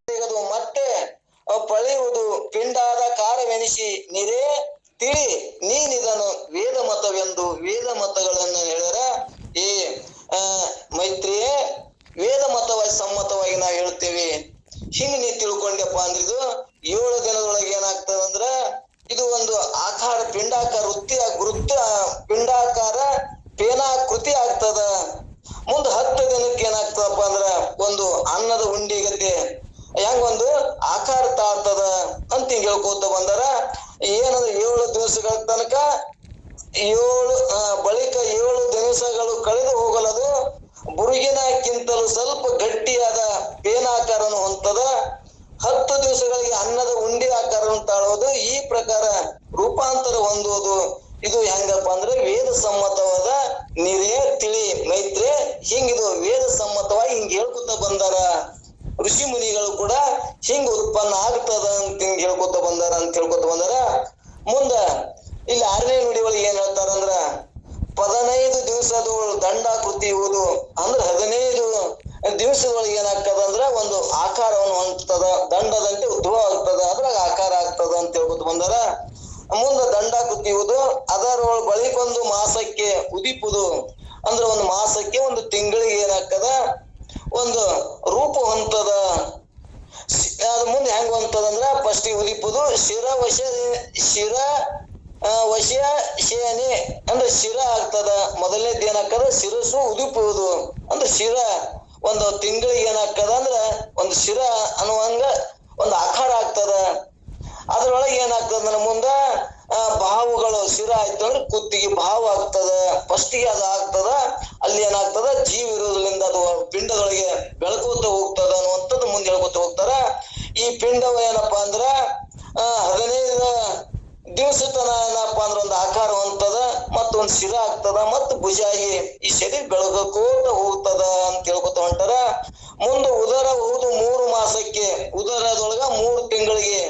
ತೆಗೆದು ಮತ್ತೆ ಪಳೆಯುವುದು ಪಿಂಡಾದ ಕಾರವೆನಿಸಿ ನಿರೇ ತಿಳಿ, ನೀನಿದನು ವೇದ ಮತವೆಂದು ವೇದ ಮತಗಳನ್ನು ಹೇಳಿದ್ರ ಈ ಮೈತ್ರಿಯೇ ವೇದ ಮತವಾಗಿ ಸಮ್ಮತವಾಗಿ ನಾವು ಹೇಳ್ತೇವೆ ಹಿಂಗ್ ನೀ ತಿಳ್ಕೊಂಡೆಪ್ಪ ಅಂದ್ರೆ ಇದು ಏಳು ದಿನದೊಳಗೆ ಏನಾಗ್ತದ ಅಂದ್ರ ಇದು ಒಂದು ಆಕಾರ ಪಿಂಡಾಕಾರ ವೃತ್ತಿ, ವೃತ್ತ ಪಿಂಡಾಕಾರ ಪೇನಾಕೃತಿ ಆಗ್ತದ. ಮುಂದ ಹತ್ತು ದಿನಕ್ಕೆ ಏನಾಗ್ತದಪ್ಪ ಅಂದ್ರ ಒಂದು ಅನ್ನದ ಉಂಡಿ ಗತೆ ಹೆಂಗ ಒಂದು ಆಕಾರ ತಾಳ್ತದ ಅಂತ ಹಿಂಗ್ ಹೇಳ್ಕೋತ ಬಂದಾರ. ಏನಂದ್ರೆ ಏಳು ದಿವಸಗಳ ತನಕ ಏಳು ಬಳಿಕ ಏಳು ದಿವಸಗಳು ಕಳೆದು ಹೋಗಲದು. ಬುರುಗಿನಕ್ಕಿಂತಲೂ ಸ್ವಲ್ಪ ಗಟ್ಟಿಯಾದ ಪೇನಾಕಾರನು ಹೊಂತದ ಹತ್ತು ದಿವಸಗಳಿಗೆ ಅನ್ನದ ಉಂಡಿ ಆಕಾರವನ್ನು ತಾಳೋದು ಈ ಪ್ರಕಾರ ರೂಪಾಂತರ ಹೊಂದುವುದು ಇದು ಹೆಂಗಪ್ಪ ಅಂದ್ರೆ ವೇದ ಸಮ್ಮತವಾದ ನಿರೇ ತಿಳಿ ಮೈತ್ರಿ. ಹಿಂಗಿದು ವೇದ ಸಮ್ಮತವಾಗಿ ಹಿಂಗ್ ಹೇಳ್ಕೊತ ಬಂದಾರ. ಋಷಿ ಮುನಿಗಳು ಕೂಡ ಹಿಂಗ ಉತ್ಪನ್ನ ಆಗ್ತದ ಅಂತ ಹಿಂಗ್ ಹೇಳ್ಕೊತ ಬಂದಾರ ಅಂತ ಹೇಳ್ಕೊತ ಬಂದಾರ. ಮುಂದ ಇಲ್ಲಿ ಆರನೇ ನುಡಿ ಒಳಗೆ ಏನ್ ಹೇಳ್ತಾರಂದ್ರ, ಪದನೈದು ದಿವಸದೊಳು ದಂಡಾಕೃತಿ ಇರುವುದು ಅಂದ್ರೆ ಹದಿನೈದು ದಿವಸದೊಳಗೆ ಏನಾಗ್ತದ ಅಂದ್ರ ಒಂದು ಆಕಾರವನ್ನು ಹೊಂದ್ತದ, ದಂಡದಂತೆ ಉದ್ಭವ ಆಗ್ತದ, ಅದ್ರಾಗ ಆಕಾರ ಆಗ್ತದ ಅಂತ ಹೇಳ್ಕೊತ ಬಂದಾರ. ಮುಂದ ದಂಡಾಕೃತಿ ಇವುದು ಅದರ ಬಳಿಕೊಂದು ಮಾಸಕ್ಕೆ ಉದಿಪುದು. ಅಂದ್ರೆ ಒಂದು ಮಾಸಕ್ಕೆ ಒಂದು ತಿಂಗಳಿಗೆ ಏನಾಗ್ತದ ಒಂದು ರೂಪ ಹೊಂತದ ಅದ ಮುಂದೆ ಹೆಂಗ ಹೊಂತದ ಅಂದ್ರ ಫಸ್ಟ್ ಉದಿಪುದು ಶಿರ ವಶ ಶಿರ ವಶ ಶೇನೆ ಅಂದ್ರೆ ಶಿರ ಆಗ್ತದ. ಮೊದಲನೇದ್ ಏನಾಗ್ತದ? ಶಿರಸು ಉದುಪುವುದು ಅಂದ್ರೆ ಶಿರ ಒಂದು ತಿಂಗಳಿಗೆ ಏನಾಗ್ತದ ಅಂದ್ರ ಒಂದು ಶಿರ ಅನ್ನುವಂಗ ಒಂದು ಆಕಾರ ಆಗ್ತದ. ಅದ್ರೊಳಗೆ ಏನಾಗ್ತದ ಮುಂದ ಬಾವುಗಳು ಸಿರ ಆಯ್ತು ಅಂದ್ರೆ ಕುತ್ತಿಗೆ ಬಾವು ಆಗ್ತದ ಫಸ್ಟಿಗೆ ಅದು ಆಗ್ತದ, ಅಲ್ಲಿ ಏನಾಗ್ತದ, ಜೀವ ಇರೋದ್ರಿಂದ ಅದು ಪಿಂಡದೊಳಗೆ ಬೆಳಕೋತ ಹೋಗ್ತದ ಅನ್ನುವಂಥದ್ದು ಮುಂದೆ ಹೇಳ್ಕೊತ ಹೋಗ್ತಾರ. ಈ ಪಿಂಡವ ಏನಪ್ಪಾ ಅಂದ್ರ ಹದಿನೈದು ದಿವಸ ತನ ಏನಪ್ಪಾ ಅಂದ್ರ ಒಂದು ಆಕಾರ ಹೊಂತದ ಮತ್ತ ಒಂದ್ ಶಿರ ಆಗ್ತದ, ಮತ್ತ ಭುಜಾಗಿ ಈ ಶರೀರ ಬೆಳಗಕೋತ ಹೋಗ್ತದ ಅಂತ ಹೇಳ್ಕೊತ ಹೊಂಟಾರ. ಮುಂದೆ ಉದರ ಹೌದು ಮೂರು ಮಾಸಕ್ಕೆ, ಉದರದೊಳಗ ಮೂರು ತಿಂಗಳಿಗೆ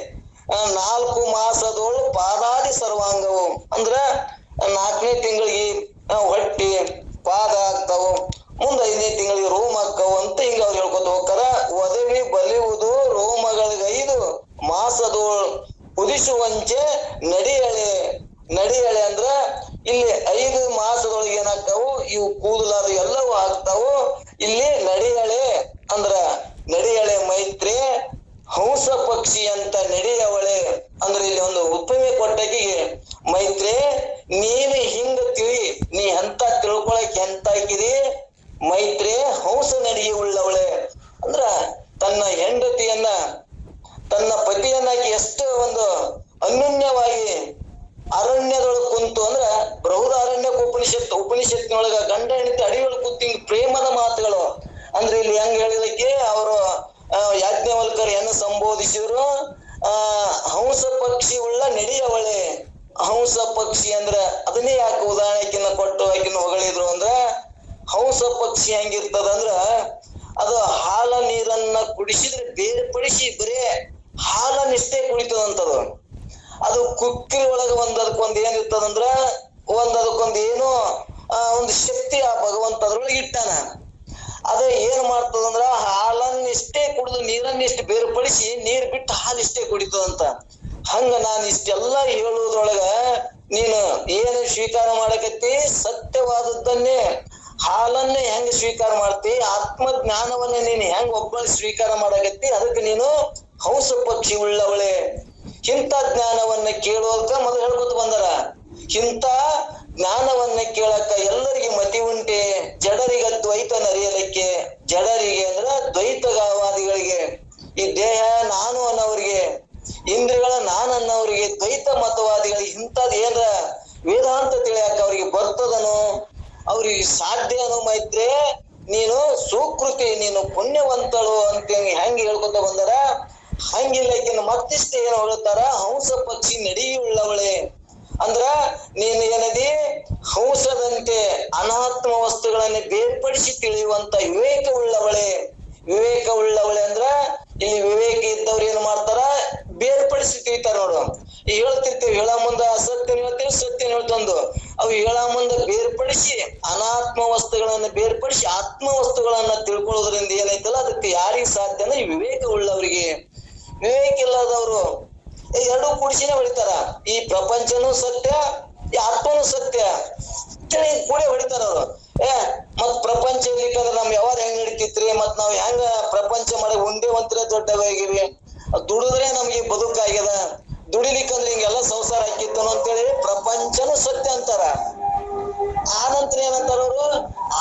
ನಾಲ್ಕು ಮಾಸದೋಳು ಪಾದಾದಿ ಸರ್ವಾಂಗವು. ಅಂದ್ರ ನಾಲ್ಕನೇ ತಿಂಗಳಿಗೆ ಹೊಟ್ಟಿ, ಪಾದ ಆಗ್ತಾವು. ಮುಂದ ಐದನೇ ತಿಂಗಳಿಗೆ ರೋಮ ಆಗ್ತಾವು ಅಂತ ಹಿಂಗ ಅವ್ರು ಹೇಳ್ಕೊತ ಹೋಗ್ತಾರ ಒದವಿ ಬಲಿಯುವುದು ರೋಮಗಳಿಗೈದು ಮಾಸದೋಳ್ ಉದಿಸುವಂಚೆ ನಡಿಯಳೆ. ನಡಿಯಳೆ ಅಂದ್ರ ಇಲ್ಲಿ ಐದು ಮಾಸದೊಳಗೆ ಏನಾಗ್ತಾವು? ಇವು ಕೂದಲಾದ ಎಲ್ಲವೂ ಆಗ್ತಾವು. ಇಲ್ಲಿ ನಡಿಯಳೆ ಅಂದ್ರ ನಡಿಯಳೆ ಮೈತ್ರಿ ಹಂಸ ಪಕ್ಷಿ ಅಂತ ನಡೆಯವಳೆ. ಅಂದ್ರೆ ಇಲ್ಲಿ ಒಂದು ಉಪಮೆ ಕೊಟ್ಟಕ್ಕೆ ಮೈತ್ರಿ ನೀನು ಹಿಂಗ ತಿಳಿ ನೀ ಎಂತ ತಿಳ್ಕೊಳಕ್ ಎಂತ ಹಾಕಿದಿ ಮೈತ್ರಿ ಹಂಸ ನಡೆಯುಳ್ಳವಳೆ ಅಂದ್ರ ತನ್ನ ಹೆಂಡತಿಯನ್ನ ತನ್ನ ಪತಿಯನ್ನಾಗಿ ಎಷ್ಟು ಒಂದು ಅನ್ಯೋನ್ಯವಾಗಿ ಅರಣ್ಯದೊಳಗೆ ಕುಂತು ಅಂದ್ರ ಬೃಹದಾರಣ್ಯ ಉಪನಿಷತ್ ಉಪನಿಷತ್ತಿನೊಳಗ ಗಂಡ ಹೆಂಡತಿ ಅಡಿಯೊಳಗೆ ಕುಂತು ಹಿಂಗ್ ಪ್ರೇಮದ ಮಾತುಗಳು ಅಂದ್ರೆ ಇಲ್ಲಿ ಹೆಂಗ್ ಹೇಳಿದಕ್ಕೆ ಅವರು ಯಾಜ್ಞವಲ್ಕರ್ ಏನು ಸಂಬೋಧಿಸಿದ್ರು ಆ ಹಂಸ ಪಕ್ಷಿ ಉಳ್ಳ ನಡೆಯವಳೆ ಹಂಸ ಪಕ್ಷಿ ಅಂದ್ರ ಅದನ್ನೇ ಯಾಕೆ ಉದಾಹರಣೆಕಿನ್ನ ಕೊಟ್ಟು ಆಕಿನ ಹೊಗಳಿದ್ರು ಅಂದ್ರ ಹಂಸ ಪಕ್ಷಿ ಹೆಂಗಿರ್ತದ ಅಂದ್ರ ಅದು ಹಾಲ ನೀರನ್ನ ಕುಡಿಸಿದ್ರೆ ಬೇರ್ಪಡಿಸಿ ಬರೇ ಹಾಲನ್ನಿಷ್ಟೇ ಕುಡಿತದಂತದು. ಅದು ಕುಕ್ಕಿ ಒಳಗ ಒಂದ್ ಅದಕ್ಕೊಂದ್ ಏನ್ ಇರ್ತದಂದ್ರ ಒಂದ್ ಅದಕ್ಕೊಂದ್ ಏನೋ ಒಂದು ಶಕ್ತಿ ಆ ಭಗವಂತ ಅದ್ರೊಳಗೆ ಇಟ್ಟಾನ. ಅದ ಏನ್ ಮಾಡ್ತದಂದ್ರ ಹಾಲನ್ನಿಷ್ಟೇ ಕುಡಿದು ನೀರನ್ನಿಷ್ಟು ಬೇರ್ಪಡಿಸಿ ನೀರ್ ಬಿಟ್ಟು ಹಾಲಿಷ್ಟೇ ಕುಡಿತದಂತ. ಹಂಗ ನಾನು ಇಷ್ಟೆಲ್ಲ ಹೇಳುವುದ್ರೊಳಗ ನೀನು ಏನು ಸ್ವೀಕಾರ ಮಾಡಕತ್ತಿ, ಸತ್ಯವಾದದ್ದನ್ನೇ ಹಾಲನ್ನೇ ಹೆಂಗ್ ಸ್ವೀಕಾರ ಮಾಡ್ತಿ ಆತ್ಮ ಜ್ಞಾನವನ್ನ ನೀನ್ ಹೆಂಗ್ ಒಬ್ಬ ಸ್ವೀಕಾರ ಮಾಡಕತ್ತಿ, ಅದಕ್ಕೆ ನೀನು ಹಂಸ ಪಕ್ಷಿ ಉಳ್ಳವಳೆ. ಇಂಥ ಜ್ಞಾನವನ್ನ ಕೇಳೋಕ ಮೊದಲು ಹೇಳ್ಕೊತ ಬಂದಾರ ಇಂಥ ಜ್ಞಾನವನ್ನ ಕೇಳಕ ಎಲ್ಲರಿಗೆ ಮತಿ ಉಂಟೆ. ಜಡರಿಗೆ ದ್ವೈತ ನರಿಯಲಿಕ್ಕೆ. ಜಡರಿಗೆ ಅಂದ್ರ ದ್ವೈತವಾದಿಗಳಿಗೆ ಈ ದೇಹ ನಾನು ಅನ್ನೋರಿಗೆ ಇಂದ್ರಿಯಗಳ ನಾನು ಅವರಿಗೆ ದ್ವೈತ ಮತವಾದಿಗಳಿಗೆ ಇಂಥದ್ ಏನ್ರ ವೇದಾಂತ ತಿಳಿಯಾಕ ಅವ್ರಿಗೆ ಬರ್ತದನು, ಅವ್ರಿಗೆ ಸಾಧ್ಯ ಸಾಧ್ಯನು ಮೈತ್ರಿ, ನೀನು ಸುಕೃತಿ, ನೀನು ಪುಣ್ಯವಂತಳು ಅಂತ ಹೆಂಗ್ ಹೇಳ್ಕೊತ ಬಂದರ? ಹಂಗಿಲ್ಲ ಇನ್ನು ಮತ್ತಿಷ್ಟು ಏನ್ ಹೇಳ್ತಾರ ಹಂಸ ಪಕ್ಷಿ ನಡೆಯುಳ್ಳವಳೆ. ಅಂದ್ರ ನೀನು ಏನದಿ? ಹಂಸದಂತೆ ಅನಾತ್ಮ ವಸ್ತುಗಳನ್ನ ಬೇರ್ಪಡಿಸಿ ತಿಳಿಯುವಂತ ವಿವೇಕ ಉಳ್ಳವಳೆ ವಿವೇಕ ಉಳ್ಳವಳೆ ಅಂದ್ರ ಇಲ್ಲಿ ವಿವೇಕ ಇದ್ದವ್ರು ಏನ್ ಮಾಡ್ತಾರ? ಬೇರ್ಪಡಿಸಿ ತಿಳಿತಾರ ನೋಡು. ಈ ಹೇಳ್ತಿರ್ತೀವಿ, ಹೇಳ ಮುಂದ ಅಸತ್ಯ ಹೇಳ್ತೀವಿ ಸತ್ಯ ಹೇಳ್ತಂದು ಅವು ಹೇಳ ಮುಂದ ಬೇರ್ಪಡಿಸಿ ಅನಾತ್ಮ ವಸ್ತುಗಳನ್ನ ಬೇರ್ಪಡಿಸಿ ಆತ್ಮ ವಸ್ತುಗಳನ್ನ ತಿಳ್ಕೊಳ್ಳೋದ್ರಿಂದ ಏನೈತಲ್ಲ ಅದಕ್ಕೆ ಯಾರಿಗೆ ಸಾಧ್ಯ ಅಂದ್ರೆ ವಿವೇಕ ಉಳ್ಳವರಿಗೆ. ವಿವೇಕ ಇಲ್ಲದವರು ಎರಡು ಕೂಡಿಸಿನೇ ಹೊಡಿತಾರ. ಈ ಪ್ರಪಂಚನೂ ಸತ್ಯ, ಈ ಆತ್ಮನೂ ಸತ್ಯ. ಕೂಡೇ ಹೊಡಿತಾರ ಅವರು. ಏ ಮತ್ ಪ್ರಪಂಚ ಇರ್ಲಿಕ್ಕಂದ್ರ ನಮ್ ಯಾವಾಗ ಹೆಂಗ್ ನಡೀತಿತ್ರಿ? ಮತ್ ನಾವ್ ಹೆಂಗ ಪ್ರಪಂಚ ಮಾಡಿ ಉಂಡೆ ಒಂತ್ರ ದೊಡ್ಡವಾಗಿರಿ ದುಡಿದ್ರೆ ನಮ್ಗೆ ಬದುಕಾಗ್ಯದ ದುಡಿಲಿಕ್ಕಂದ್ರೆ ಹಿಂಗೆಲ್ಲ ಸಂಸಾರ ಹಾಕಿತ್ತು ಅಂತೇಳಿ ಪ್ರಪಂಚನೂ ಸತ್ಯ ಅಂತಾರ. ಆನಂತರ ಏನಂತಾರ ಅವರು?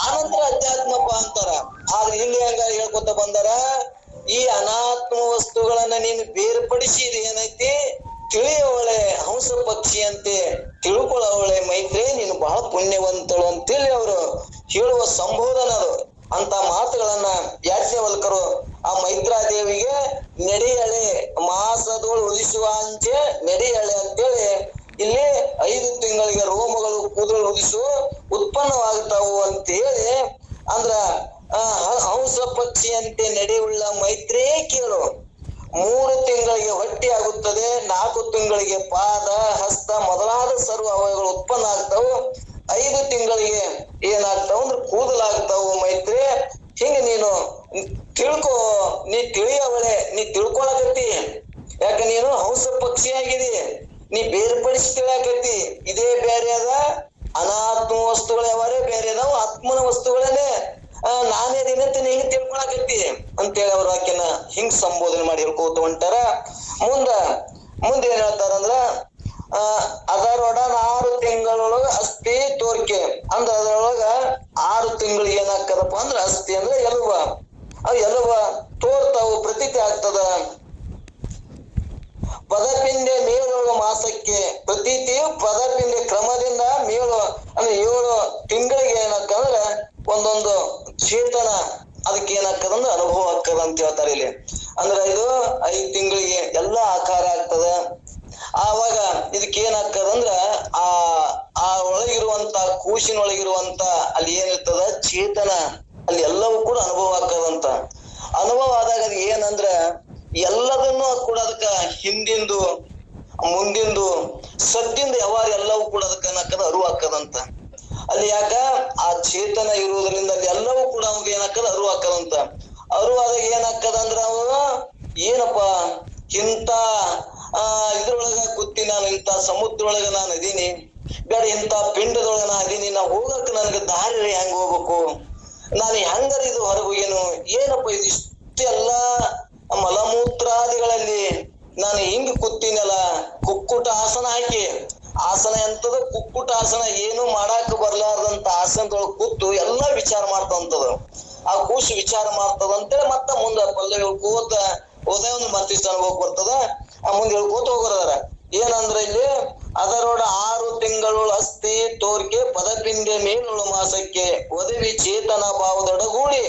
ಆನಂತರ ಅಧ್ಯಾತ್ಮಪ್ಪ ಅಂತಾರ. ಆದ್ರೆ ಇಲ್ಲಿ ಹೆಂಗ ಹೇಳ್ಕೊತ ಬಂದಾರ, ಈ ಅನಾತ್ಮ ವಸ್ತುಗಳನ್ನ ನೀನು ಬೇರ್ಪಡಿಸಿ ಏನೈತಿ? ತಿಳಿಯವಳೆ, ಹಂಸ ಪಕ್ಷಿಯಂತೆ ತಿಳ್ಕೊಳ್ಳವಳೆ ಮೈತ್ರಿ, ನೀನು ಬಹಳ ಪುಣ್ಯವಂತಳು ಅಂತೇಳಿ ಅವರು ಹೇಳುವ ಸಂಬೋಧನ ಅದು. ಅಂತ ಮಾತುಗಳನ್ನ ಯಾಜ್ಞವಲ್ಕರು ಆ ಮೈತ್ರಾದೇವಿಗೆ ನೆಡಿಯಳೆ ಮಾಸದೋಳು ಉದಿಸುವ ಅಂಚೆ ನೆಡಿಯಳೆ ಅಂತೇಳಿ ಇಲ್ಲಿ ಐದು ತಿಂಗಳಿಗೆ ರೋಮಗಳು ಕೂದಲು ಉದಿಸು ಉತ್ಪನ್ನವಾಗ್ತಾವು ಅಂತ ಹೇಳಿ ಅಂದ್ರ ಹಂಸ ಪಕ್ಷಿಯಂತೆ ನಡೆಯುಳ್ಳ ಮೈತ್ರಿಯೇ ಕೇಳು. ಮೂರು ತಿಂಗಳಿಗೆ ಹೊಟ್ಟೆ ಆಗುತ್ತದೆ ನಾಲ್ಕು ತಿಂಗಳಿಗೆ ಪಾದ ಹಸ್ತ ಮೊದಲಾದ ಸರ್ವ ಅವಯಗಳು ಉತ್ಪನ್ನ ಆಗ್ತಾವು. ಐದು ತಿಂಗಳಿಗೆ ಏನಾಗ್ತಾವ ಅಂದ್ರೆ ಕೂದಲಾಗ್ತಾವು ಮೈತ್ರಿ. ಹಿಂಗ ನೀನು ತಿಳ್ಕೊ ನೀ ತಿಳಿಯವಳೆ ನೀ ತಿಳ್ಕೊಳಕತ್ತಿ. ಯಾಕ ನೀನು ಹಂಸ ಪಕ್ಷಿ ಆಗಿದಿ ನೀ ಬೇರ್ಪಡಿಸಿ ತಿಳಿಯಕತ್ತಿ ಇದೇ ಬೇರೆ ಅದ. ಅನಾತ್ಮ ವಸ್ತುಗಳು ಬೇರೆ ಅದಾವ. ಆತ್ಮನ ವಸ್ತುಗಳನ್ನೇ ಆ, ನಾನೇ ದಿನಂತ ಹಿಂಗ್ ತಿಳ್ಕೊಳಕತ್ತಿ ಅಂತೇಳಿ ಅವ್ರ ಆಕೆನ ಹಿಂಗ್ ಸಂಬೋಧನೆ ಮಾಡಿ ಹೇಳ್ಕೋತ ಹೊಂಟಾರ. ಮುಂದ, ಮುಂದೆ ಏನ್ ಹೇಳ್ತಾರಂದ್ರ ಆ ಅದರೊಡ ಆರು ತಿಂಗಳೊಳಗ ಅಸ್ಥಿ ತೋರಿಕೆ. ಅಂದ್ರ ಅದರೊಳಗ ಆರು ತಿಂಗಳು ಏನಾಗ್ತದಪ್ಪ ಅಂದ್ರ ಅಸ್ಥಿ ಅಂದ್ರೆ ಎಲುವ ಅವು ಎಲ್ಲವ ತೋರ್ತಾವು, ಪ್ರತೀತಿ ಆಗ್ತದ. ಪದಪಿಂಡೆ ಮೇಳುವ ಮಾಸಕ್ಕೆ, ಪ್ರತೀತಿ ಪದಪಿಂಡೆ ಕ್ರಮದಿಂದ ಮೇಳು ಅಂದ್ರೆ ಏಳು ತಿಂಗಳಿಗೆ ಏನಕ್ಕಂದ್ರೆ ಒಂದೊಂದು ಚೇತನ ಅದಕ್ಕೆ ಏನಾಗ್ತದಂದ್ರ ಅನುಭವ ಆಗ್ತದ ಅಂತ ಹೇಳ್ತಾರೆ ಇಲ್ಲಿ. ಅಂದ್ರ ಇದು ಐದು ತಿಂಗಳಿಗೆ ಎಲ್ಲಾ ಆಕಾರ ಆಗ್ತದ. ಆವಾಗ ಇದಕ್ಕೆ ಏನಾಗ್ತದಂದ್ರ ಆ ಆ ಒಳಗಿರುವಂತ ಕೂಸಿನೊಳಗಿರುವಂತ ಅಲ್ಲಿ ಏನಿರ್ತದ? ಚೇತನ. ಅಲ್ಲಿ ಎಲ್ಲವೂ ಕೂಡ ಅನುಭವ ಆಗ್ತದಂತ ಅನುಭವ ಆದಾಗ ಅದ್ ಏನಂದ್ರ ಎಲ್ಲದನ್ನು ಕೂಡ ಅದಕ್ಕ ಹಿಂದಿಂದು, ಮುಂದಿಂದು, ಸದ್ದಿಂದ ಯಾವಾಗ ಎಲ್ಲವೂ ಕೂಡ ಅದಕ್ಕ ಏನಾಗ್ತದ? ಅರಿವು ಹಾಕದಂತ ಅಲ್ಲಿ ಯಾಕ? ಆ ಚೇತನ ಇರುವುದರಿಂದ ಅಲ್ಲಿ ಎಲ್ಲವೂ ಕೂಡ ಅವ್ಗೆ ಏನಾಕದ ಅರಿವು ಹಾಕದಂತ ಅರು ಆದಾಗ ಏನಾಕದ ಅಂದ್ರ ಅವ, ಏನಪ್ಪ? ಇಂತ ಆ, ಇದ್ರೊಳಗ ಕೂತಿ ನಾನು ಇಂತ ಸಮುದ್ರೊಳಗ ನಾನು ಅದೀನಿ ಬೇಡ ಇಂತ ಪಿಂಡದೊಳಗ ನಾ ಅದೀನಿ ನಾ ಹೋಗಕ್ ನನ್ಗೆ ದಾರಿ ಹೆಂಗ್ ಹೋಗ್ಬೇಕು? ನಾನು ಹೆಂಗರ ಇದು ಏನು ಏನಪ್ಪ ಇದು ಇಷ್ಟೆಲ್ಲಾ ಮಲಮೂತ್ರಾದಿಗಳಲ್ಲಿ ನಾನು ಹಿಂಗ್ ಕೂತೀನಲ್ಲ ಕುಕ್ಕುಟ ಆಸನ ಹಾಕಿ. ಆಸನ ಎಂತದ? ಕುಕ್ಕುಟ ಆಸನ ಏನು ಮಾಡಾಕ ಬರ್ಲಾರ್ದಂತ ಆಸನದೊಳಗೆ ಕೂತು ಎಲ್ಲಾ ವಿಚಾರ ಮಾಡ್ತಂತದ. ಆ ಕೂಸು ವಿಚಾರ ಮಾಡ್ತದ ಅಂತೇಳಿ ಮತ್ತ ಮುಂದ ಪಲ್ಲೆ ಹೇಳ್ಕೋತ ಹೋದ ಒಂದು ಮತ್ತಿಷ್ಟು ಅನುಭವ ಬರ್ತದ. ಆ ಮುಂದೆ ಹೇಳ್ಕೋತ ಹೋಗೋದಾರ ಏನಂದ್ರ ಇಲ್ಲಿ? ಅದರೊಡ ಆರು ತಿಂಗಳು ಅಸ್ಥಿ ತೋರ್ಕೆ ಪದಪಿಂಡೆ ಮೇಲುಳು ಮಾಸಕ್ಕೆ ಒದವಿ ಚೇತನ ಭಾವದೊಡಗೂಡಿ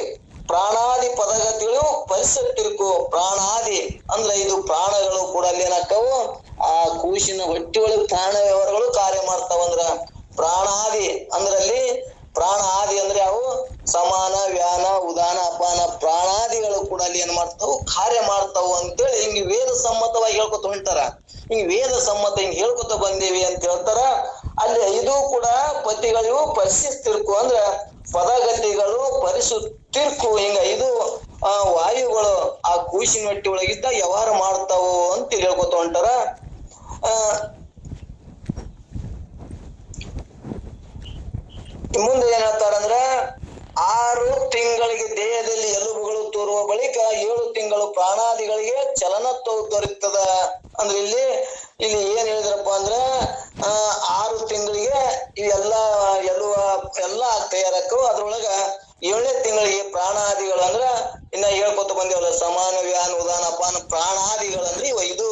ಪ್ರಾಣಾದಿ ಪದಗತಿಗಳು ಪರಿಸತ್ತಿರ್ಕು. ಪ್ರಾಣಾದಿ ಅಂದ್ರ ಇದು ಪ್ರಾಣಗಳು ಕೂಡ ಅಲ್ಲಿ ಏನಾಕ್ಕವು ಆ ಕೂಸಿನ ಹೊಟ್ಟಿ ಒಳಗ್ ಪ್ರಾಣ ವ್ಯವಹಾರಗಳು ಕಾರ್ಯ ಮಾಡ್ತಾವಂದ್ರ ಪ್ರಾಣಾದಿ ಅಂದ್ರಲ್ಲಿ ಪ್ರಾಣ ಆದಿ ಅಂದ್ರೆ ಅವು ಸಮಾನ, ವ್ಯಾನ, ಉದಾನ, ಅಪಾನ ಪ್ರಾಣಾದಿಗಳು ಕೂಡ ಅಲ್ಲಿ ಏನ್ ಮಾಡ್ತಾವು? ಕಾರ್ಯ ಮಾಡ್ತಾವು ಅಂತೇಳಿ ಹಿಂಗ್ ವೇದ ಸಮ್ಮತವಾಗಿ ಹೇಳ್ಕೊತ ಹೊಂಟಾರ. ಹಿಂಗ್ ವೇದ ಸಮ್ಮತ ಹಿಂಗ್ ಹೇಳ್ಕೊತ ಬಂದೇವಿ ಅಂತ ಹೇಳ್ತಾರ. ಅಲ್ಲಿ ಇದು ಕೂಡ ಪತಿಗಳು ಪರಿಶಿಸ್ತಿರ್ಕು ಅಂದ್ರ ಪದಗತಿಗಳು ಪರಿಸುತ್ತಿರ್ಕು ಹಿಂಗ ಇದು ಆ ವಾಯುಗಳು ಆ ಕೂಸಿನ ಹೊಟ್ಟಿ ಒಳಗಿದ್ದ ವ್ಯವಹಾರ ಮಾಡ್ತಾವು ಅಂತ ಹೇಳ್ಕೊತ ಹೊಂಟಾರ. ಮುಂದೆ ಏನ್ ಹೇಳ್ತಾರಂದ್ರ ಆರು ತಿಂಗಳಿಗೆ ದೇಹದಲ್ಲಿ ಎಲುಬುಗಳು ತೋರುವ ಬಳಿಕ ಏಳು ತಿಂಗಳು ಪ್ರಾಣಾದಿಗಳಿಗೆ ಚಲನತ್ವ ದೊರೆಯುತ್ತದ ಅಂದ್ರೆ ಇಲ್ಲಿ ಇಲ್ಲಿ ಏನ್ ಹೇಳಿದ್ರಪ್ಪ ಅಂದ್ರ ಆರು ತಿಂಗಳಿಗೆ ಇವೆಲ್ಲ ಎಲುವ, ಎಲ್ಲಾ ತಯಾರಕ್ಕೂ ಅದ್ರೊಳಗ ಏಳನೇ ತಿಂಗಳಿಗೆ ಪ್ರಾಣಾದಿಗಳು ಅಂದ್ರ, ಇನ್ನ ಹೇಳ್ಕೊತ ಬಂದೇವಲ್ಲ, ಸಮಾನ ವ್ಯಾನ, ಉದಾನ ಅಪಾನ ಪ್ರಾಣಾದಿಗಳು ಅಂದ್ರೆ ಇವ ಇದು.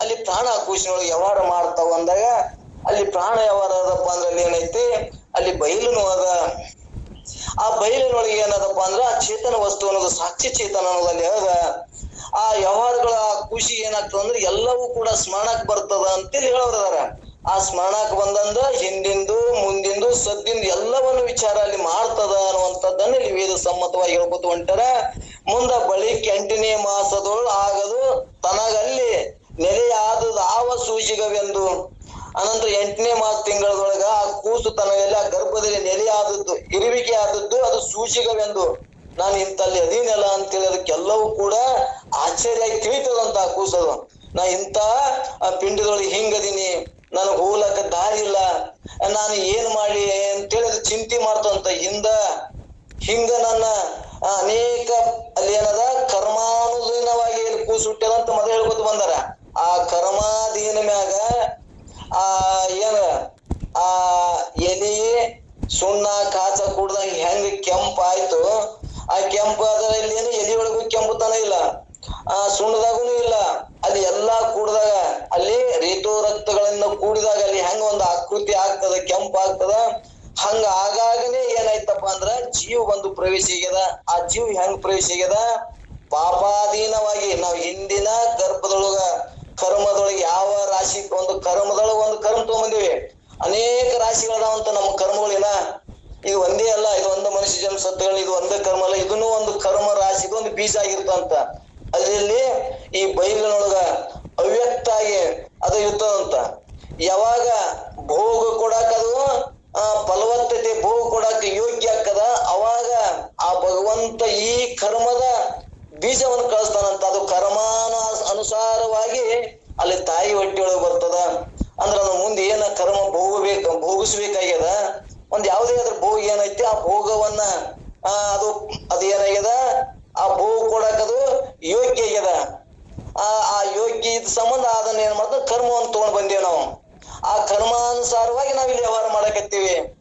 ಅಲ್ಲಿ ಪ್ರಾಣ ಕೂಸಿನೊಳಗೆ ವ್ಯವಹಾರ ಮಾಡ್ತಾವ ಅಂದಾಗ ಅಲ್ಲಿ ಪ್ರಾಣ ವ್ಯವಹಾರ ಅದಪ್ಪ ಅಂದ್ರೆ ಅಲ್ಲಿ ಏನೈತಿ? ಅಲ್ಲಿ ಬಯಲುನು ಅದ. ಆ ಬಯಲಿನೊಳಗೆ ಏನದಪ್ಪ ಅಂದ್ರ ಆ ಚೇತನ ವಸ್ತು ಅನ್ನೋದು, ಸಾಕ್ಷಿ ಚೇತನ ಅನ್ನೋದಲ್ಲಿ ಅದ. ಆ ವ್ಯವಹಾರಗಳ ಖುಷಿ ಏನಾಗ್ತದ ಅಂದ್ರೆ ಎಲ್ಲವೂ ಕೂಡ ಸ್ಮರಣಕ್ ಬರ್ತದ ಅಂತೇಳಿ ಹೇಳೋರದಾರ ಆ ಸ್ಮರಣಕ್ ಬಂದಂದ ಹಿಂದಿಂದು, ಮುಂದಿಂದು, ಸದ್ದಿಂದ ಎಲ್ಲವನ್ನು ವಿಚಾರ ಅಲ್ಲಿ ಮಾಡ್ತದ ಅನ್ನುವಂಥದ್ದನ್ನ ಇಲ್ಲಿ ವೇದ ಸಮ್ಮತವಾಗಿ ಹೇಳ್ಕೊತ ಹೊಂಟಾರ ಮುಂದ ಬಳಿ ಎಂಟನೇ ಮಾಸದೊಳ್ ಆಗದು ತನಗಲ್ಲಿ ನೆಲೆಯಾದದು ಆವ ಸೂಚಿಗವೆಂದು? ಅನಂತರ ಎಂಟನೇ ಮಾಸ ತಿಂಗಳದೊಳಗ ಆ ಕೂಸು ತನಗೆಲ್ಲ ಗರ್ಭದಲ್ಲಿ ನೆರೆಯಾದದ್ದು ಇರುವಿಕೆ ಆದದ್ದು ಅದು ಸೂಚಿಗವೆಂದು. ನಾನು ಇಂತಲ್ಲಿ ಅದೀನಲ್ಲ ಅಂತೇಳಿ ಅದಕ್ಕೆಲ್ಲವೂ ಕೂಡ ಆಶ್ಚರ್ಯ ತಿಳಿತದಂತ ಆ ಕೂಸದು. ನಾ ಇಂತ ಆ ಪಿಂಡದೊಳಗೆ ಹಿಂಗದೀನಿ ನನಗೆ ಹೋಗ್ಲಕ್ಕ ದಾರಿ ಇಲ್ಲ, ನಾನು ಏನ್ ಮಾಡಿ ಅಂತೇಳಿ ಅದು ಚಿಂತೆ ಮಾಡ್ತಂತ ಹಿಂದ, ಹಿಂಗ ನನ್ನ ಅನೇಕ ಅಲ್ಲಿ ಏನದ ಕರ್ಮಾನುದೀನವಾಗಿ ಕೂಸು ಹುಟ್ಟದಂತ ಮೊದಲು ಹೇಳ್ಕೊತ ಬಂದಾರ. ಆ ಕರ್ಮಾಧೀನ ಮ್ಯಾಗ, ಆ ಏನ, ಆ ಎಲೆ ಸುಣ್ಣ ಕಾಚ ಕುಡ್ದಾಗ ಹೆಂಗ ಕೆಂಪ ಆಯ್ತು ಆ ಕೆಂಪು ಅದರಲ್ಲಿ ಏನು ಎಲಿ ಕೆಂಪು ಕೆಂಪುತನ ಇಲ್ಲ. ಆ ಸುಣ್ಣದಾಗೂ ಇಲ್ಲ. ಅಲ್ಲಿ ಎಲ್ಲಾ ಕೂಡಿದಾಗ, ಅಲ್ಲಿ ರೇತು ರಕ್ತಗಳಿಂದ ಕೂಡಿದಾಗ ಅಲ್ಲಿ ಹೆಂಗ ಒಂದು ಆಕೃತಿ ಆಗ್ತದ, ಕೆಂಪು ಆಗ್ತದ, ಹಂಗ ಆಗಾಗನೇ ಏನಾಯ್ತಪ್ಪ ಅಂದ್ರ ಜೀವ ಬಂದು ಪ್ರವೇಶ ಆಗ್ಯದ. ಆ ಜೀವ ಹೆಂಗ್ ಪ್ರವೇಶ ಆಗ್ಯದ? ಪಾಪಾಧೀನವಾಗಿ. ನಾವು ಹಿಂದಿನ ಗರ್ಭದೊಳಗ ಕರ್ಮದೊಳಗೆ ಯಾವ ರಾಶಿ ಒಂದು ಕರ್ಮದೊಳಗೆ ಒಂದು ಕರ್ಮ ತಗೊಂಬಂದಿವಿ. ಅನೇಕ ರಾಶಿಗಳದಾವಂತ ನಮ್ಮ ಕರ್ಮಗಳಿಲ್ಲ ಇದು ಒಂದೇ ಅಲ್ಲ, ಇದು ಒಂದು ಮನುಷ್ಯ ಜನ್ಮ ಸತ್ತುಗಳು ಇದು ಒಂದೇ ಕರ್ಮ ಅಲ್ಲ, ಇದನ್ನು ಒಂದು ಕರ್ಮ ರಾಶಿಗೆ ಒಂದು ಬೀಜ ಆಗಿರ್ತಂತ ಅಲ್ಲಿ ಈ ಬೈಲಿನೊಳಗ ಅವ್ಯಕ್ತ ಆಗಿ ಅದು ಇರ್ತದಂತ ಯಾವಾಗ ಭೋಗ ಕೊಡಾಕ ಅದು, ಆ, ಫಲವತ್ತತೆ ಭೋಗ ಕೊಡಾಕ ಯೋಗ್ಯ ಆಗ್ತದ, ಅವಾಗ ಆ ಭಗವಂತ ಈ ಕರ್ಮದ ಬೀಜವನ್ನು ಕಳಿಸ್ತಾನಂತ. ಅದು ಕರ್ಮಾನ ಅನುಸಾರವಾಗಿ ಅಲ್ಲಿ ತಾಯಿ ಹೊಟ್ಟೆಯೊಳಗೆ ಬರ್ತದ. ಅಂದ್ರೆ ಅದ್ರ ಮುಂದೆ ಏನ ಕರ್ಮ ಭೋಗಬೇಕು, ಭೋಗಿಸ್ಬೇಕಾಗ್ಯದ? ಒಂದ್ ಯಾವುದೇ ಅದ್ರ ಭೋಗ ಏನೈತಿ, ಆ ಭೋಗವನ್ನ, ಆ, ಅದು ಅದು ಏನಾಗ್ಯದ? ಆ ಭೋಗ ಕೊಡಕ್ ಅದು ಯೋಗ್ಯ ಆಗ್ಯದ. ಆ ಆ ಯೋಗ್ಯ ಇದ್ ಸಂಬಂಧ ಅದನ್ನ ಏನ್ ಮಾಡ್ತದ ಕರ್ಮವನ್ನು ತಗೊಂಡ್ ಬಂದೇವ್ ನಾವು. ಆ ಕರ್ಮಾನುಸಾರವಾಗಿ ನಾವ್ ಇಲ್ಲಿ ವ್ಯವಹಾರ ಮಾಡಕತ್ತೀವಿ.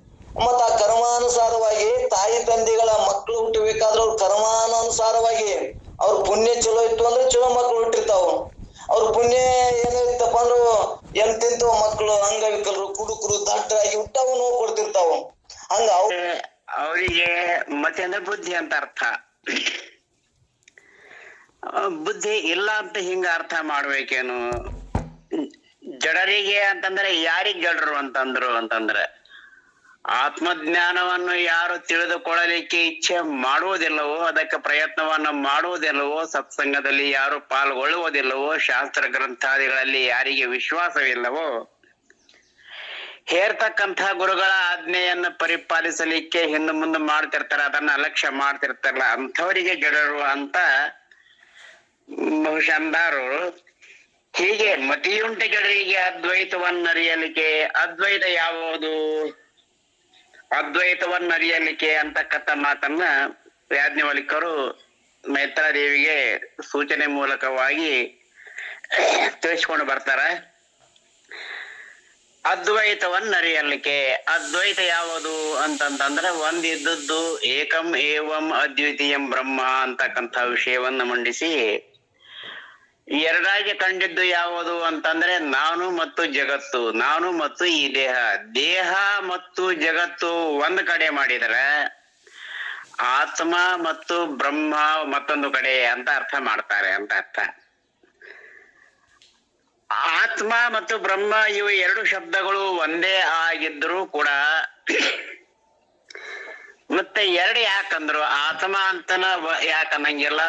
ಮತ್ತ ಆ ಕರ್ಮಾನುಸಾರವಾಗಿ ತಾಯಿ ತಂದೆಗಳ ಮಕ್ಕಳು ಹುಟ್ಟಬೇಕಾದ್ರೆ ಅವ್ರ ಕರ್ಮಾನುಸಾರವಾಗಿ ಅವ್ರ ಪುಣ್ಯ ಚಲೋ ಇತ್ತು ಅಂದ್ರೆ ಚಲೋ ಮಕ್ಳು ಹುಟ್ಟಿರ್ತಾವ. ಅವ್ರ ಪುಣ್ಯ ಏನಿತ್ತಪ್ಪ ಅಂದ್ರು ತಿಂತಾವ ಮಕ್ಳು ಅಂಗವಿಕಲರು ಕುಡುಕರು ದಡ್ಡರಾಗಿ ಹುಟ್ಟಾವು ನೋವು ಕೊಡ್ತಿರ್ತಾವ. ಹಂಗ ಅವ್ ಅವರಿಗೆ ಮತ್ತೆ ಅಂದ್ರೆ ಬುದ್ಧಿ ಅಂತ ಅರ್ಥ. ಬುದ್ಧಿ ಇಲ್ಲ ಅಂತ ಹಿಂಗ ಅರ್ಥ ಮಾಡ್ಬೇಕೇನು? ಜಡರಿಗೆ ಅಂತಂದ್ರೆ ಯಾರಿಗ್ ಜಡರು ಅಂತಂದ್ರು ಅಂತಂದ್ರೆ ಆತ್ಮಜ್ಞಾನವನ್ನು ಯಾರು ತಿಳಿದುಕೊಳ್ಳಲಿಕ್ಕೆ ಇಚ್ಛೆ ಮಾಡುವುದಿಲ್ಲವೋ, ಅದಕ್ಕೆ ಪ್ರಯತ್ನವನ್ನು ಮಾಡುವುದಿಲ್ಲವೋ, ಸತ್ಸಂಗದಲ್ಲಿ ಯಾರು ಪಾಲ್ಗೊಳ್ಳುವುದಿಲ್ಲವೋ, ಶಾಸ್ತ್ರ ಗ್ರಂಥಾದಿಗಳಲ್ಲಿ ಯಾರಿಗೆ ವಿಶ್ವಾಸವಿಲ್ಲವೋ, ಹೇರ್ತಕ್ಕಂಥ ಗುರುಗಳ ಆಜ್ಞೆಯನ್ನು ಪರಿಪಾಲಿಸಲಿಕ್ಕೆ ಹಿಂದೆ ಮುಂದೆ ಮಾಡ್ತಿರ್ತಾರೆ, ಅದನ್ನ ಅಲಕ್ಷ್ಯ ಮಾಡ್ತಿರ್ತಾರಲ್ಲ, ಅಂಥವರಿಗೆ ಜಡರು ಅಂತ ಬಹುಶಃ ಅಂದಾರು ಹೀಗೆ ಮತಿಯುಂಟ ಗೆಡರಿಗೆ ಅದ್ವೈತವನ್ನರಿಯಲಿಕ್ಕೆ ಅದ್ವೈತ ಯಾವುದು? ಅದ್ವೈತವನ್ನರಿಯಲಿಕ್ಕೆ ಅಂತಕ್ಕಂಥ ಮಾತನ್ನ ಯಾಜ್ಞವಲ್ಕರು ಮೈತ್ರಾದೇವಿಗೆ ಸೂಚನೆ ಮೂಲಕವಾಗಿ ತಿಳಿಸ್ಕೊಂಡು ಬರ್ತಾರ. ಅದ್ವೈತವನ್ನ ಅರಿಯಲಿಕ್ಕೆ ಅದ್ವೈತ ಯಾವುದು ಅಂತಂತಂದ್ರೆ ಒಂದಿದ್ದದ್ದು ಏಕಂ ಏವಂ ಅದ್ವಿತೀಯಂ ಬ್ರಹ್ಮ ಅಂತಕ್ಕಂಥ ವಿಷಯವನ್ನ ಮಂಡಿಸಿ ಎರಡಾಗಿ ಕಂಡಿದ್ದು ಯಾವುದು ಅಂತಂದ್ರೆ ನಾನು ಮತ್ತು ಜಗತ್ತು, ನಾನು ಮತ್ತು ಈ ದೇಹ. ದೇಹ ಮತ್ತು ಜಗತ್ತು ಒಂದ್ ಕಡೆ ಮಾಡಿದರೆ ಆತ್ಮ ಮತ್ತು ಬ್ರಹ್ಮ ಮತ್ತೊಂದು ಕಡೆ ಅಂತ ಅರ್ಥ ಮಾಡ್ತಾರೆ ಅಂತ ಅರ್ಥ. ಆತ್ಮ ಮತ್ತು ಬ್ರಹ್ಮ ಇವು ಎರಡು ಶಬ್ದಗಳು ಒಂದೇ ಆಗಿದ್ರು ಕೂಡ ಮತ್ತೆ ಎರಡು ಯಾಕಂದ್ರು? ಆತ್ಮ ಅಂತನ ಯಾಕನ್ನಂಗಿಲ್ಲ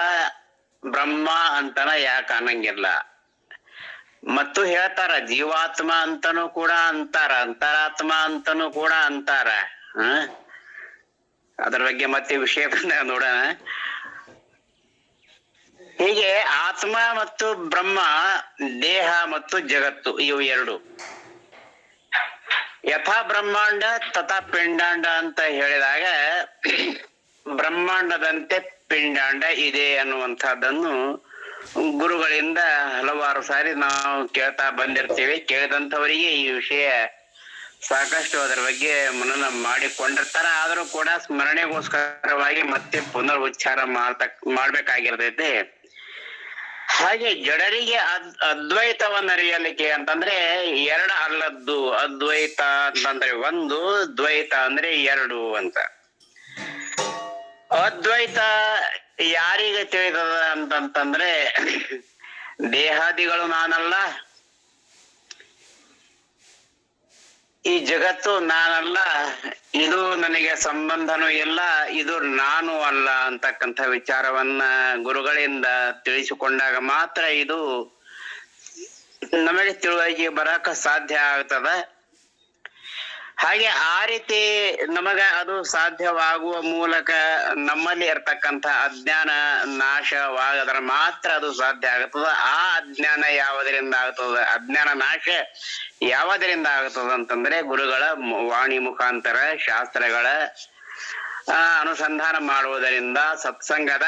ಬ್ರಹ್ಮ ಅಂತನ ಯಾಕ ಅನ್ನಂಗಿಲ್ಲ. ಮತ್ತು ಹೇಳ್ತಾರ ಜೀವಾತ್ಮ ಅಂತನೂ ಕೂಡ ಅಂತಾರ, ಅಂತರಾತ್ಮ ಅಂತನೂ ಕೂಡ ಅಂತಾರ. ಹ? ಅದ್ರ ಬಗ್ಗೆ ಮತ್ತೆ ವಿಷಯ ಬಂದಾಗ ನೋಡೋಣ. ಹೀಗೆ ಆತ್ಮ ಮತ್ತು ಬ್ರಹ್ಮ, ದೇಹ ಮತ್ತು ಜಗತ್ತು ಇವು ಎರಡು. ಯಥಾ ಬ್ರಹ್ಮಾಂಡ, ತಥಾ ಪಿಂಡಾಂಡ ಅಂತ ಹೇಳಿದಾಗ ಬ್ರಹ್ಮಾಂಡದಂತೆ ಪಿಂಡಾಂಡ ಇದೆ ಅನ್ನುವಂಥದ್ದನ್ನು ಗುರುಗಳಿಂದ ಹಲವಾರು ಸಾರಿ ನಾವು ಕೇಳ್ತಾ ಬಂದಿರ್ತೇವೆ. ಕೇಳಿದಂಥವರಿಗೆ ಈ ವಿಷಯ ಸಾಕಷ್ಟು ಅದರ ಬಗ್ಗೆ ಮನನ ಮಾಡಿಕೊಂಡಿರ್ತಾರ. ಆದರೂ ಕೂಡ ಸ್ಮರಣೆಗೋಸ್ಕರವಾಗಿ ಮತ್ತೆ ಪುನರ್ ಉಚ್ಚಾರ ಮಾಡ್ತಕ್ ಮಾಡ್ಬೇಕಾಗಿರ್ತೈತಿ. ಹಾಗೆ ಜಡರಿಗೆ ಅದ್ ಅದ್ವೈತವನ್ನ ಅರಿಯಲಿಕ್ಕೆ ಅಂತಂದ್ರೆ ಎರಡು ಅಲ್ಲದ್ದು, ಅದ್ವೈತ ಅಂತಂದ್ರೆ ಒಂದು, ದ್ವೈತ ಅಂದ್ರೆ ಎರಡು ಅಂತ. ಅದ್ವೈತ ಯಾರಿಗೆ ತಿಳಿದದ ಅಂತಂತಂದ್ರೆ, ದೇಹಾದಿಗಳು ನಾನಲ್ಲ. ಈ ಜಗತ್ತು ನಾನಲ್ಲ. ಇದು ನನಗೆ ಸಂಬಂಧನೂ ಇಲ್ಲ. ಇದು ನಾನು ಅಲ್ಲ ಅಂತಕ್ಕಂಥ ವಿಚಾರವನ್ನ ಗುರುಗಳಿಂದ ತಿಳಿಸಿಕೊಂಡಾಗ ಮಾತ್ರ ಇದು ನಮಗೆ ತಿಳುವಳಿಕೆ ಬರಕ ಸಾಧ್ಯ ಆಗ್ತದ. ಹಾಗೆ ಆ ರೀತಿ ನಮಗ ಅದು ಸಾಧ್ಯವಾಗುವ ಮೂಲಕ ನಮ್ಮಲ್ಲಿ ಇರ್ತಕ್ಕಂಥ ಅಜ್ಞಾನ ನಾಶವಾಗದ್ರ ಮಾತ್ರ ಅದು ಸಾಧ್ಯ ಆಗ್ತದ ಆ ಅಜ್ಞಾನ ಯಾವುದರಿಂದ ಆಗ್ತದ ಅಜ್ಞಾನ ನಾಶ ಯಾವುದರಿಂದ ಆಗ್ತದ ಅಂತಂದ್ರೆ ಗುರುಗಳ ವಾಣಿ ಮುಖಾಂತರ ಶಾಸ್ತ್ರಗಳ ಅನುಸಂಧಾನ ಮಾಡುವುದರಿಂದ ಸತ್ಸಂಗದ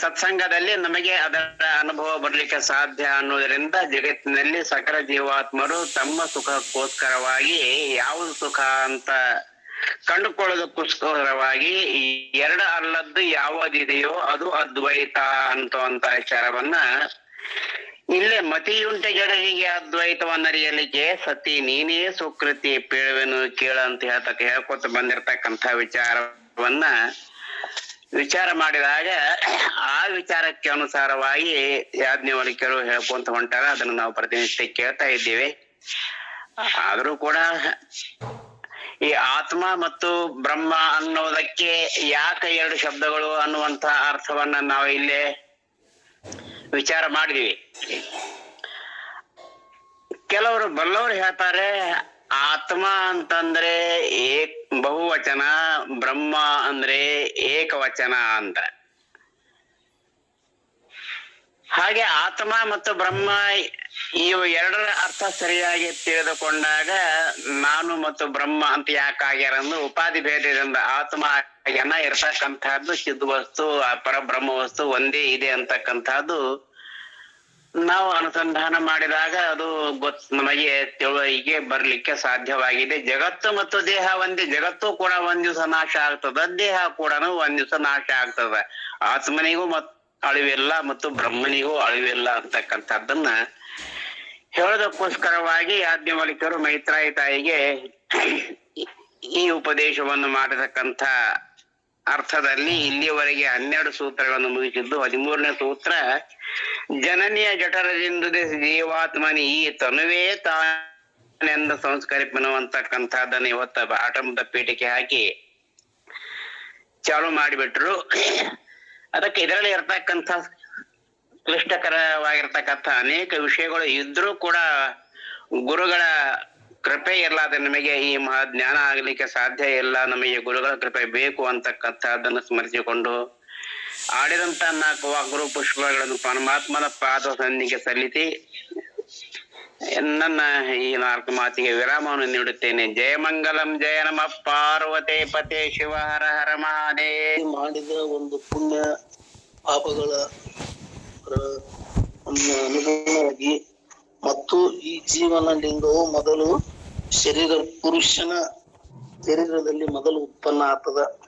ಸತ್ಸಂಗದಲ್ಲಿ ನಮಗೆ ಅದರ ಅನುಭವ ಬರ್ಲಿಕ್ಕೆ ಸಾಧ್ಯ ಅನ್ನೋದರಿಂದ ಜಗತ್ತಿನಲ್ಲಿ ಸಕಲ ಜೀವಾತ್ಮರು ತಮ್ಮ ಸುಖಕ್ಕೋಸ್ಕರವಾಗಿ ಯಾವುದು ಸುಖ ಅಂತ ಕಂಡುಕೊಳ್ಳೋದಕ್ಕೋಸ್ಕರವಾಗಿ ಎರಡು ಅಲ್ಲದ್ದು ಯಾವುದಿದೆಯೋ ಅದು ಅದ್ವೈತ ಅಂತ ವಿಚಾರವನ್ನ ಇಲ್ಲೇ ಮತಿಯುಂಟೆ ಜಡರಿಗೆ ಅದ್ವೈತವನ್ನರಿಯಲಿಕ್ಕೆ ಸತಿ ನೀನೇ ಸುಕೃತಿ ಪೀಳುವೆನು ಕೇಳ ಅಂತ ಹೇಳ್ತಕ್ಕ ಹೇಳ್ಕೊತ ಬಂದಿರತಕ್ಕಂಥ ವಿಚಾರವನ್ನ ವಿಚಾರ ಮಾಡಿದಾಗ ಆ ವಿಚಾರಕ್ಕೆ ಅನುಸಾರವಾಗಿ ಯಾಜ್ಞವಲ್ಕ್ಯರು ಹೇಳ್ಕೊಂತ ಹೊಂಟಾರ ಅದನ್ನು ನಾವು ಪ್ರತಿನಿತ್ಯ ಕೇಳ್ತಾ ಇದ್ದೀವಿ. ಆದರೂ ಕೂಡ ಈ ಆತ್ಮ ಮತ್ತು ಬ್ರಹ್ಮ ಅನ್ನೋದಕ್ಕೆ ಯಾಕೆ ಎರಡು ಶಬ್ದಗಳು ಅನ್ನುವಂತ ಅರ್ಥವನ್ನ ನಾವು ಇಲ್ಲೇ ವಿಚಾರ ಮಾಡಿದೀವಿ ಕೆಲವರು ಬಲ್ಲವರು ಹೇಳ್ತಾರೆ, ಆತ್ಮ ಅಂತಂದ್ರೆ ಏಕ್ ಬಹುವಚನ ಬ್ರಹ್ಮ ಅಂದ್ರೆ ಏಕವಚನ ಅಂತ. ಹಾಗೆ ಆತ್ಮ ಮತ್ತು ಬ್ರಹ್ಮ ಇವು ಎರಡರ ಅರ್ಥ ಸರಿಯಾಗಿ ತಿಳಿದುಕೊಂಡಾಗ ನಾನು ಮತ್ತು ಬ್ರಹ್ಮ ಅಂತ ಯಾಕಾಗ್ಯಾರಂದು ಉಪಾಧಿ ಭೇದದಿಂದ ಆತ್ಮ ಆಗ್ಯಾನ ಇರ್ತಕ್ಕಂಥದ್ದು ಸಿದ್ಧ ವಸ್ತು ಆ ಪರಬ್ರಹ್ಮ ವಸ್ತು ಒಂದೇ ಇದೆ ಅಂತಕ್ಕಂಥದ್ದು ನಾವು ಅನುಸಂಧಾನ ಮಾಡಿದಾಗ ಅದು ಗೊತ್ ನಮಗೆ ತಿಳುವಳಿಕೆ ಬರ್ಲಿಕ್ಕೆ ಸಾಧ್ಯವಾಗಿದೆ. ಜಗತ್ತು ಮತ್ತು ದೇಹ ಒಂದೇ, ಜಗತ್ತು ಕೂಡ ಒಂದ್ ದಿವಸ ನಾಶ ಆಗ್ತದ, ದೇಹ ಕೂಡ ಒಂದ್ ದಿವಸ ನಾಶ ಆಗ್ತದ. ಆತ್ಮನಿಗೂ ಮತ್ ಅಳಿವಿಲ್ಲ ಮತ್ತು ಬ್ರಹ್ಮನಿಗೂ ಅಳಿವಿಲ್ಲ ಅಂತಕ್ಕಂಥದ್ದನ್ನ ಹೇಳೋದಕ್ಕೋಸ್ಕರವಾಗಿ ಯಾಜ್ಞವಲ್ಕ್ಯರು ಮೈತ್ರಾಯಿ ತಾಯಿಗೆ ಈ ಉಪದೇಶವನ್ನು ಮಾಡತಕ್ಕಂಥ ಅರ್ಥದಲ್ಲಿ ಇಲ್ಲಿಯವರೆಗೆ ಹನ್ನೆರಡು ಸೂತ್ರಗಳನ್ನು ಮುಗಿಸಿದ್ದು. ಹದಿಮೂರನೇ ಸೂತ್ರ ಜನನಿಯ ಜಠರದಿಂದ ಜೀವಾತ್ಮನಿ, ಈ ತನುವೇ ತಾನೆಂದ ಸಂಸ್ಕರಿಪನು ಅಂತಕ್ಕಂಥದ್ದನ್ನು ಇವತ್ತ ಆಟಮದ ಪೀಠಿಕೆ ಹಾಕಿ ಚಾಲು ಮಾಡಿಬಿಟ್ರು. ಅದಕ್ಕೆ ಇದರಲ್ಲಿ ಇರ್ತಕ್ಕಂಥ ಕ್ಲಿಷ್ಟಕರವಾಗಿರ್ತಕ್ಕಂಥ ಅನೇಕ ವಿಷಯಗಳು ಇದ್ರೂ ಕೂಡ ಗುರುಗಳ ಕೃಪೆ ಇರಲಾದ ನಮಗೆ ಈ ಮಹಾ ಜ್ಞಾನ ಆಗ್ಲಿಕ್ಕೆ ಸಾಧ್ಯ ಇಲ್ಲ. ನಮಗೆ ಗುರುಗಳ ಕೃಪೆ ಬೇಕು ಅಂತಕ್ಕಂಥದ್ದನ್ನು ಸ್ಮರಿಸಿಕೊಂಡು ಆಡಿದಂತ ನಾಲ್ಕು ಗುರು ಪುಷ್ಪಗಳನ್ನು ಪರಮಾತ್ಮನ ಪಾದ ಸನ್ನಿಗೆ ಸಲ್ಲಿಸಿ, ನನ್ನ ಈ ನಾಲ್ಕು ಮಾತಿಗೆ ವಿರಾಮವನ್ನು ನೀಡುತ್ತೇನೆ. ಜಯ ಮಂಗಲಂ, ಜಯ ನಮ. ಪಾರ್ವತೆ ಪತೆ ಶಿವ, ಹರ ಹರ ಮಹಾದೇ ಮಾಡಿದ ಒಂದು ಪುಣ್ಯ ಪಾಪಗಳ ಅನುಗುಣವಾಗಿ ಮತ್ತು ಈ ಜೀವನ ಲಿಂಗವು ಮೊದಲು ಶರೀರ ಪುರುಷನ ಶರೀರದಲ್ಲಿ ಮೊದಲು ಉತ್ಪನ್ನ ಆಗ್ತದ.